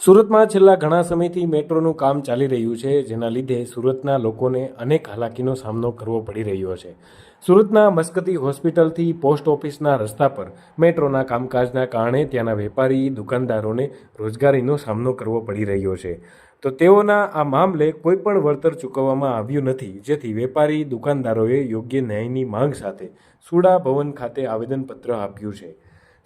સુરતમાં છેલ્લા ઘણા સમયથી મેટ્રોનું કામ ચાલી રહ્યું છે, જેના લીધે સુરતના લોકોને અનેક હાલાકીનો સામનો કરવો પડી રહ્યો છે. સુરતના મસ્કતી હોસ્પિટલથી પોસ્ટ ઓફિસના રસ્તા પર મેટ્રોના કામકાજના કારણે ત્યાંના વેપારી, દુકાનદારોને રોજગારીનો સામનો કરવો પડી રહ્યો છે. તો તેઓના આ મામલે કોઈ પણ વળતર ચૂકવવામાં આવ્યું નથી, જેથી વેપારી, દુકાનદારોએ યોગ્ય ન્યાયની માંગ સાથે સુડા ભવન ખાતે આવેદનપત્ર આપ્યું છે.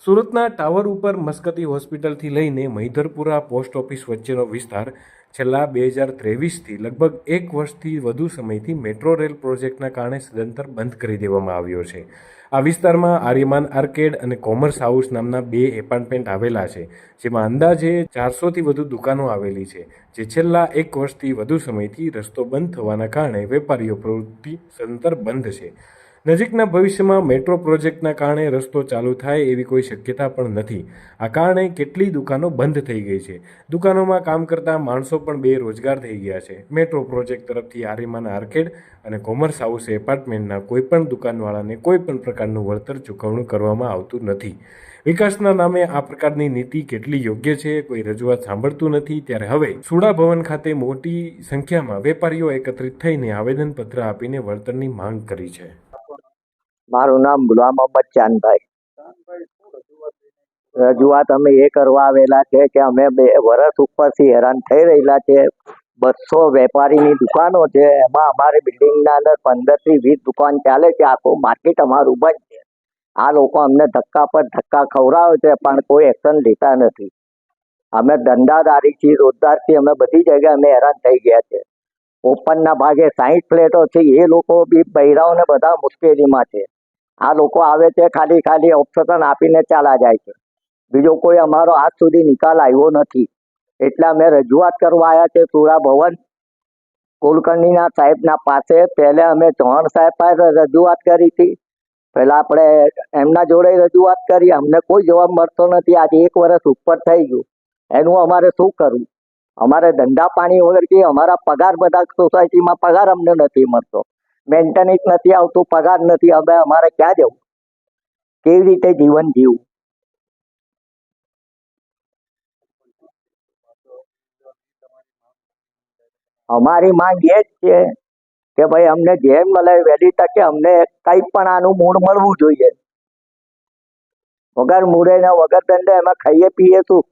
સુરતના ટાવર ઉપર મસ્કતી હોસ્પિટલથી લઈને મહિધરપુરા પોસ્ટ ઓફિસ વચ્ચેનો વિસ્તાર છેલ્લા બે હજાર ત્રેવીસથી લગભગ એક વર્ષથી વધુ સમયથી મેટ્રો રેલ પ્રોજેક્ટના કારણે સદંતર બંધ કરી દેવામાં આવ્યો છે. આ વિસ્તારમાં આર્યમાન આર્કેડ અને કોમર્સ હાઉસ નામના બે એપાર્ટમેન્ટ આવેલા છે, જેમાં અંદાજે ચારસોથી વધુ દુકાનો આવેલી છે, જે છેલ્લા એક વર્ષથી વધુ સમયથી રસ્તો બંધ થવાના કારણે વેપારીઓ પ્રવૃત્તિ સદંતર બંધ છે. નજીકના ભવિષ્યમાં મેટ્રો પ્રોજેક્ટના કારણે રસ્તો ચાલુ થાય એવી કોઈ શક્યતા પણ નથી. આ કારણે કેટલી દુકાનો બંધ થઈ ગઈ છે. દુકાનોમાં કામ કરતા માણસો પણ બેરોજગાર થઈ ગયા છે. મેટ્રો પ્રોજેક્ટ તરફથી આર્યમાન આર્કેડ અને કોમર્સ હાઉસ એપાર્ટમેન્ટના કોઈપણ દુકાનવાળાને કોઈપણ પ્રકારનું વળતર ચૂકવણું કરવામાં આવતું નથી. વિકાસના નામે આ પ્રકારની નીતિ કેટલી યોગ્ય છે કોઈ રજૂઆત સાંભળતું નથી. ત્યારે હવે સુડા ભવન ખાતે મોટી સંખ્યામાં વેપારીઓ એકત્રિત થઈને આવેદનપત્ર આપીને વળતરની માંગ કરી છે. મારું નામ ગુલામ મોહમ્મદ ચાંદભાઈ. રજૂઆત અમે એ કરવા આવેલા છે કે અમે બે વર્ષ ઉપરથી હેરાન થઈ રહેલા છે. બસો વેપારીની દુકાનો છે. એમાં અમારી બિલ્ડિંગના અંદર પંદરથી વીસ દુકાન ચાલે છે. આખું માર્કેટ અમારું બંધ છે. આ લોકો અમને ધક્કા પર ધક્કા ખવડાવે છે, પણ કોઈ એક્શન લેતા નથી. અમે ધંધાદારી છીએ રોજગારથી અમે બધી જગ્યાએ અમે હેરાન થઈ ગયા છે. ઓપનના ભાગે સાહીઠ ફ્લેટો છે. એ લોકો બી બૈરાઓને બધા મુશ્કેલીમાં છે. આ લોકો આવે છે, ખાલી ખાલી ઓપ્શન આપીને ચાલા જાય છે. બીજો કોઈ અમારો આજ સુધી નિકાલ આવ્યો નથી. એટલે અમે રજૂઆત કરવા આવ્યા છે, સુરા ભવન. કુલકર્ણીના સાહેબના પાસે પહેલા અમે ચૌહાણ સાહેબ પાસે રજૂઆત કરી હતી. પહેલાં આપણે એમના જોડે રજૂઆત કરી, અમને કોઈ જવાબ મળતો નથી. આજે એક વર્ષ ઉપર થઈ ગયું. એનું અમારે શું કરવું? અમારે ધંધા પાણી વગર કે અમારા પગાર બધા સોસાયટીમાં પગાર અમને નથી મળતો. મેન્ટેનન્સ નથી આવતું, પગાર નથી હવે અમારે ક્યાં જવું? કેવી રીતે જીવન જીવવું અમારી માંગ એ જ છે કે ભાઈ અમને જેમ મળે વહેલી તકે અમને કઈ પણ આનું મૂળ મળવું જોઈએ. વગર મૂળે ને વગર દંડે એમાં ખાઈએ, પીએ શું?